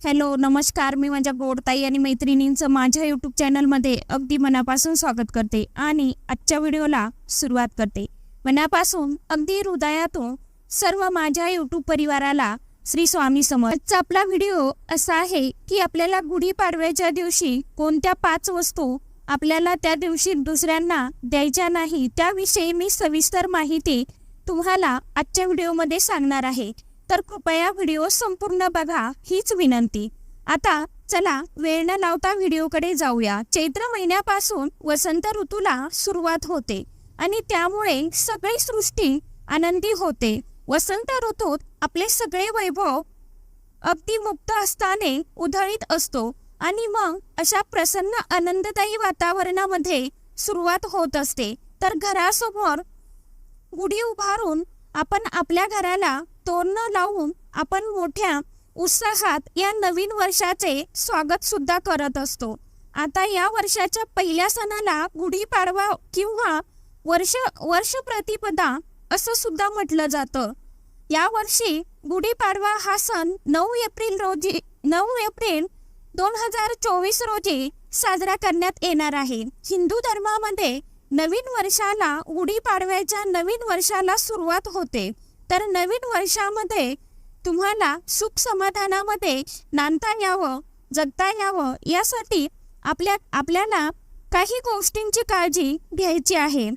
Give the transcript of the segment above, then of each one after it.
Hello नमस्कार. मी माझ्या गोडताई आणि मैत्रिणींचं माझ्या यूट्यूब चॅनलमध्ये अगदी मनापासून स्वागत करते आणि आजच्या व्हिडिओला सुरुवात करते. मनापासून अगदी हृदयातून सर्व माझ्या यूट्यूब परिवाराला श्री स्वामी समर्थ. आजचा आपला व्हिडिओ असा आहे की आपल्याला गुढीपाडव्याच्या दिवशी कोणत्या पाच वस्तू आपल्याला त्या दिवशी दुसऱ्यांना द्यायच्या नाही त्याविषयी मी सविस्तर माहिती तुम्हाला आजच्या व्हिडिओमध्ये सांगणार आहे. तर कृपया व्हिडिओ संपूर्ण बघा हीच विनंती. आता चला वेळ न लावता व्हिडिओकडे जाऊया. चैत्र महिन्यापासून वसंत ऋतूला सुरुवात होते आणि त्यामुळे सगळी सृष्टी आनंदी होते. वसंत ऋतूत आपले सगळे वैभव अगदी मुक्त असताने उधळीत असतो आणि मग अशा प्रसन्न आनंददायी वातावरणामध्ये सुरुवात होत असते. तर घरासमोर गुढी उभारून आपण आपल्या घराला तोरणं लावून आपण मोठ्या उत्साहात या नवीन वर्षाचे स्वागत सुद्धा करत असतो. आता या वर्षाच्या पहिल्या सणाला गुढीपाडवा किंवा वर्ष वर्ष प्रतिपदा असं सुद्धा म्हटलं जातं. या वर्षी गुढीपाडवा हा सण नऊ एप्रिल रोजी नऊ एप्रिल दोन हजार चोवीस रोजी साजरा करण्यात येणार आहे. हिंदू धर्मामध्ये नवीन वर्षाला गुढीपाडव्याच्या नवीन वर्षाला सुरुवात होते. तर नवीन वर्षामध्ये तुम्हाला सुख समाधानामध्ये नांदता यावं जगता यावं यासाठी आपल्या आपल्याला काही गोष्टींची काळजी घ्यायची आहे.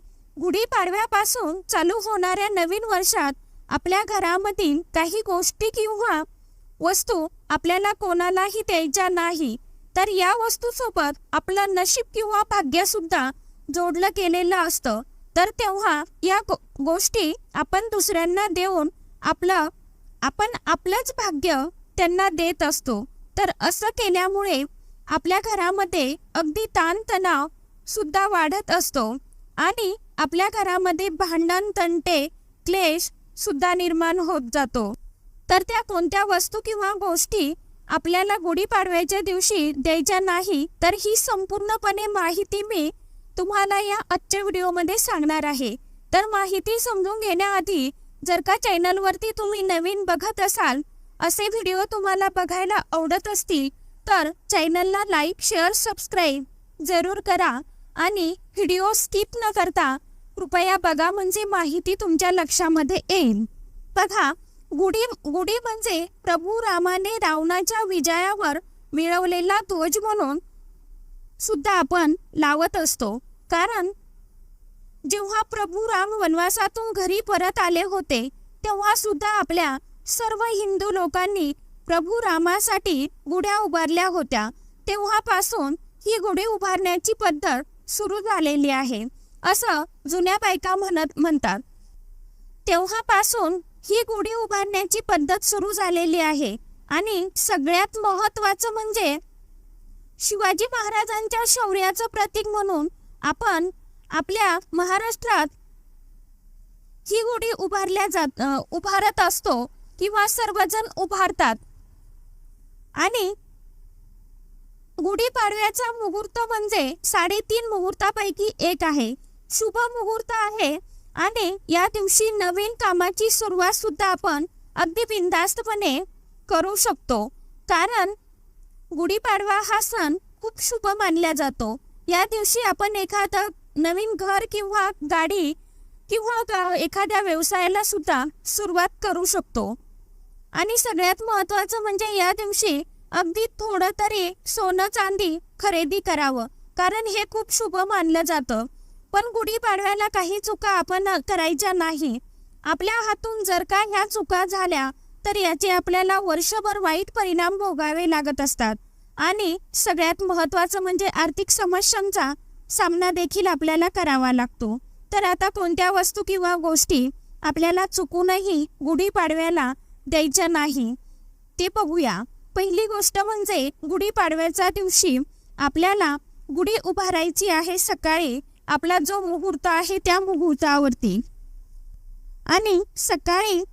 गुढीपाडव्यापासून चालू होणाऱ्या नवीन वर्षात आपल्या घरामधील काही गोष्टी किंवा वस्तू आपल्याला कोणालाही द्यायच्या नाही तर या वस्तूसोबत आपलं नशीब किंवा भाग्यसुद्धा जोडलं गेलेलं असतं. तर तेव्हा या गो गोष्टी आपण दुसऱ्यांना देऊन आपलं आपण आपलंच भाग्य त्यांना देत असतो. तर असं केल्यामुळे आपल्या घरामध्ये अगदी ताणतणाव सुद्धा वाढत असतो आणि आपल्या घरामध्ये भांडण तंटे क्लेश सुद्धा निर्माण होत जातो. तर त्या कोणत्या वस्तू किंवा गोष्टी आपल्याला गुढीपाडव्याच्या दिवशी द्यायच्या नाही तर ही संपूर्णपणे माहिती मी तुम्हाला या आजच्या व्हिडिओमध्ये सांगणार आहे. तर माहिती समजून घेण्याआधी जर का चॅनलवरती तुम्ही नवीन बघत असाल असे व्हिडिओ तुम्हाला बघायला आवडत असतील तर चॅनलला लाईक शेअर सबस्क्राईब जरूर करा आणि व्हिडिओ स्किप न करता कृपया बघा म्हणजे माहिती तुमच्या लक्षामध्ये येईल. बघा गुढी गुढी म्हणजे प्रभू रामाने रावणाच्या विजयावर मिळवलेला ध्वज म्हणून सुद्धा आपण लावत असतो. कारण जेव्हा प्रभू राम वनवासातून घरी परत आले होते तेव्हा सुद्धा आपल्या सर्व हिंदू लोकांनी प्रभू रामासाठी गुढ्या उभारल्या होत्या. तेव्हापासून ही गुढी उभारण्याची पद्धत सुरू झालेली आहे. असं जुन्या बायका म्हणत म्हणतात. तेव्हापासून ही गुढी उभारण्याची पद्धत सुरू झालेली आहे. आणि सगळ्यात महत्वाचं म्हणजे शिवाजी महाराजांच्या शौर्याचं प्रतीक म्हणून आपण आपल्या महाराष्ट्रात ही गुढी उभारल्या जात उभारत असतो किंवा सर्वजण उभारतात. आणि गुढीपाडव्याचा मुहूर्त म्हणजे साडेतीन मुहूर्तापैकी एक आहे. शुभ मुहूर्त आहे आणि या दिवशी नवीन कामाची सुरुवात सुद्धा आपण अगदी बिनधास्तपणे करू शकतो. कारण गुढीपाडवा हा सण खूप शुभ मानला जातो. या दिवशी आपण एखादं नवीन घर किंवा गाडी किंवा एखाद्या व्यवसायाला सुद्धा सुरुवात करू शकतो. आणि सगळ्यात महत्वाचं म्हणजे या दिवशी अगदी थोडं तरी सोनं चांदी खरेदी करावं कारण हे खूप शुभ मानलं जातं. पण गुढीपाडव्याला काही चुका आपण करायच्या नाही. आपल्या हातून जर का ह्या चुका झाल्या तर याचे आपल्याला वर्षभर वाईट परिणाम भोगावे लागत असतात. आणि सगळ्यात महत्वाचं म्हणजे आर्थिक समस्यांचा सामना देखील आपल्याला करावा लागतो. तर आता कोणत्या वस्तू किंवा गोष्टी आपल्याला चुकूनही गुढीपाडव्याला द्यायच्या नाही ते बघूया. पहिली गोष्ट म्हणजे गुढीपाडव्याच्या दिवशी आपल्याला गुढी उभारायची आहे सकाळी. आपला जो मुहूर्त आहे त्या मुहूर्तावरती. आणि सकाळी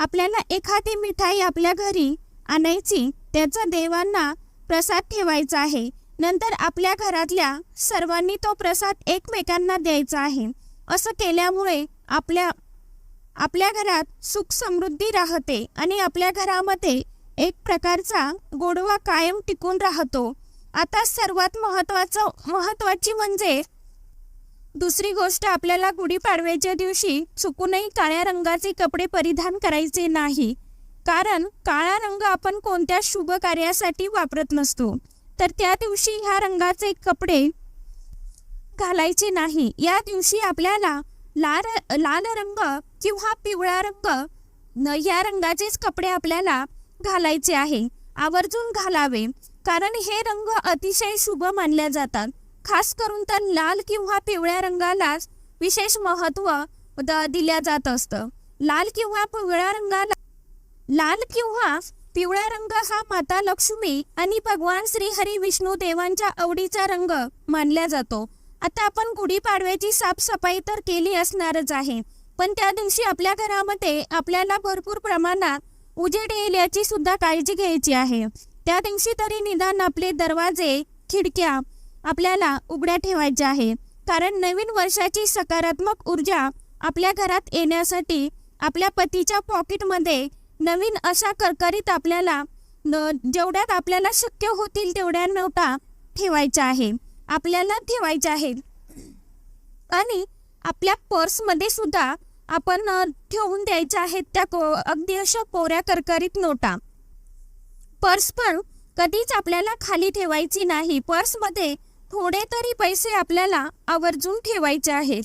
आपल्याला एखादी मिठाई आपल्या घरी आणायची त्याचा देवांना प्रसाद ठेवायचा आहे. नंतर आपल्या घरातल्या सर्वांनी तो प्रसाद एकमेकांना द्यायचा आहे. असं केल्यामुळे आपल्या आपल्या घरात सुख समृद्धी राहते आणि आपल्या घरामध्ये एक प्रकारचा गोडवा कायम टिकून राहतो. आता सर्वात महत्त्वाचं महत्त्वाची म्हणजे दुसरी गोष्ट आपल्याला गुढीपाडव्याच्या दिवशी चुकूनही काळ्या रंगाचे कपडे परिधान करायचे नाही. कारण काळा रंग आपण कोणत्या शुभ कार्यासाठी वापरत नसतो. तर त्या दिवशी ह्या रंगाचे कपडे घालायचे नाही. या दिवशी आपल्याला लाल लाल रंग किंवा पिवळा रंग न या रंगाचेच कपडे आपल्याला घालायचे आहे. आवर्जून घालावे. कारण हे रंग अतिशय शुभ मानल्या जातात. खास करून तर लाल किंवा पिवळ्या रंगालाच विशेष महत्त्व दिल्या जात असतं. लाल किंवा पिवळ्या रंगाला लाल किंवा पिवळा रंग हा माता लक्ष्मी आणि भगवान श्री हरी विष्णू देवांच्या आवडीचा रंग मानला जातो. आता आपण गुढीपाडव्याची साफसफाई तर केली असणारच आहे पण त्या दिवशी आपल्या घरामध्ये आपल्याला भरपूर प्रमाणात उजेड येईल याची सुद्धा काळजी घ्यायची आहे. त्या दिवशी तरी निदान आपले दरवाजे खिडक्या आपल्याला उघड्या ठेवायच्या आहेत कारण नवीन वर्षाची सकारात्मक ऊर्जा आपल्या घरात येण्यासाठी आपल्या पतीच्या पॉकेटमध्ये नवीन अशा करकरीत आपल्याला जेवढ्यात आपल्याला शक्य होतील तेवढ्या नोटा ठेवायच्या आहे. आपल्याला ठेवायच्या आहेत. आणि आपल्या पर्समध्ये सुद्धा आपण ठेवून द्यायच्या आहेत त्या को अगदी अशा कोऱ्या करकरीत नोटा. पर्स पण कधीच आपल्याला खाली ठेवायची नाही. पर्समध्ये थोडे तरी पैसे आपल्याला आवर्जून ठेवायचे आहेत.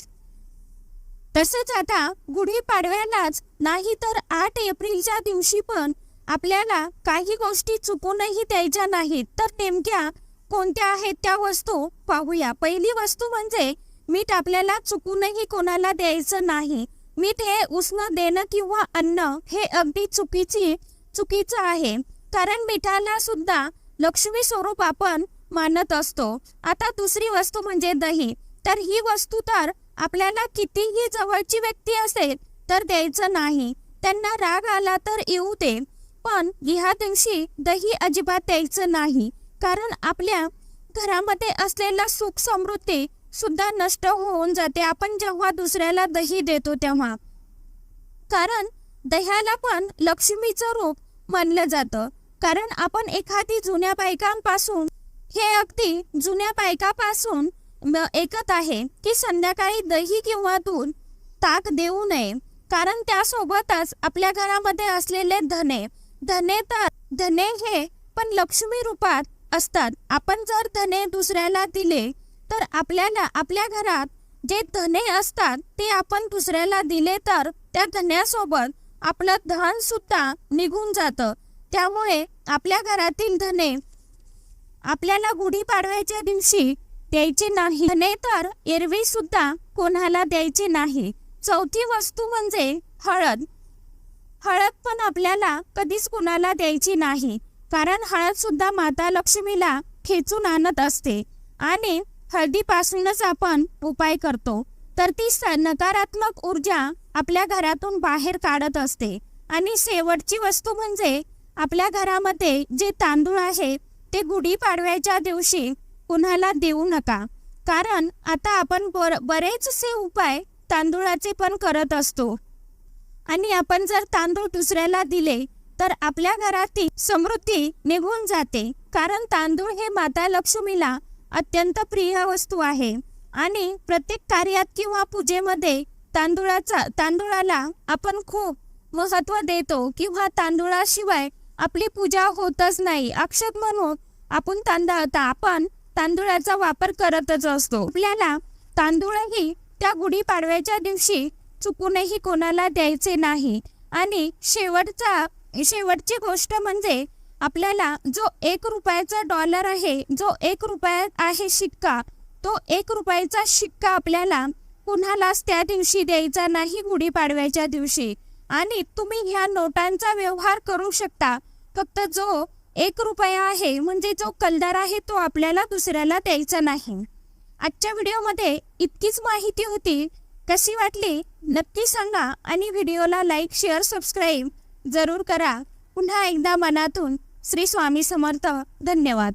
तसंच आता गुढीपाडव्यालाच नाही तर आठ एप्रिलच्या दिवशी पण आपल्याला काही गोष्टी चुकूनही द्यायच्या नाहीत. तर नेमक्या कोणत्या आहेत त्या वस्तू पाहूया. पहिली वस्तू म्हणजे मीठ आपल्याला चुकूनही कोणाला द्यायचं नाही. मीठ हे उष्ण देणं किंवा अन्न हे अगदी चुकीची चुकीचं आहे. कारण मिठाला सुद्धा लक्ष्मी स्वरूप आपण मानत असतो. आता दुसरी वस्तू म्हणजे दही. तर ही वस्तू तर आपल्याला कितीही जवळची व्यक्ती असेल तर द्यायचं नाही. त्यांना राग आला तर येऊ दे. पण ह्या दिवशी दही अजिबात द्यायचं नाही. कारण आपल्या घरामध्ये असलेला सुख समृद्धी सुद्धा नष्ट होऊन जाते. आपण जेव्हा दुसऱ्याला दही देतो तेव्हा. कारण दह्याला पण लक्ष्मीचं रूप मानलं जातं. कारण आपण एखादी जुन्या बायकांपासून हे अगदी जुन्या बायकापासून एकत ऐकत आहे की संध्याकाळी दही किंवा दूध ताक देऊ नये. कारण त्यासोबतच आपल्या घरामध्ये असलेले धने धने तर धने हे पण लक्ष्मी रूपात असतात. आपण जर धने दुसऱ्याला दिले तर आपल्याला आपल्या घरात जे धने असतात ते आपण दुसऱ्याला दिले तर त्या धन्यासोबत आपलं धन सुद्धा निघून जातं. त्यामुळे आपल्या घरातील धने आपल्याला गुढीपाडव्याच्या दिवशी द्यायचे नाही. धने तर एरवी सुद्धा कोणाला द्यायचे नाही. चौथी वस्तू म्हणजे हळद. हळद पण आपल्याला कधीच कुणाला द्यायची नाही. कारण हळद सुद्धा माता लक्ष्मीला खेचून आणत असते. आणि हळदीपासूनच आपण उपाय करतो. तर ती नकारात्मक ऊर्जा आपल्या घरातून बाहेर काढत असते. आणि शेवटची वस्तू म्हणजे आपल्या घरामध्ये जे तांदूळ आहे ते गुढीपाडव्याच्या दिवशी कुणाला देऊ नका. कारण आता आपण बर बरेचसे उपाय तांदूळाचे पण करत असतो. आणि आपण जर तांदूळ दुसऱ्याला दिले तर आपल्या घरातील समृद्धी निघून जाते. कारण तांदूळ हे माता लक्ष्मीला अत्यंत प्रिय वस्तू आहे. आणि प्रत्येक कार्यात किंवा पूजेमध्ये तांदूळाचा तांदूळाला आपण खूप महत्त्व देतो किंवा तांदूळाशिवाय आपली पूजा होतच नाही. अक्षत म्हणून आपण तांदळ आपण तांदूळाचा वापर करतच असतो. आपल्याला तांदूळही त्या गुढीपाडव्याच्या दिवशी चुकूनही कोणाला द्यायचे नाही. आणि शेवटचा शेवटची गोष्ट म्हणजे आपल्याला जो एक रुपयाचा डॉलर आहे जो एक रुपया आहे शिक्का तो एक रुपयाचा शिक्का आपल्याला कुणालाच त्या दिवशी द्यायचा नाही गुढीपाडव्याच्या दिवशी. आणि तुम्ही ह्या नोटांचा व्यवहार करू शकता. फक्त जो एक रुपया आहे म्हणजे जो कलदार आहे तो आपल्याला दुसऱ्याला द्यायचा नाही. आजच्या व्हिडिओमध्ये इतकीच माहिती होती. कशी वाटली? नक्की सांगा आणि व्हिडिओला लाईक शेअर सबस्क्राईब जरूर करा. पुन्हा एकदा मनातून श्री स्वामी समर्थ. धन्यवाद.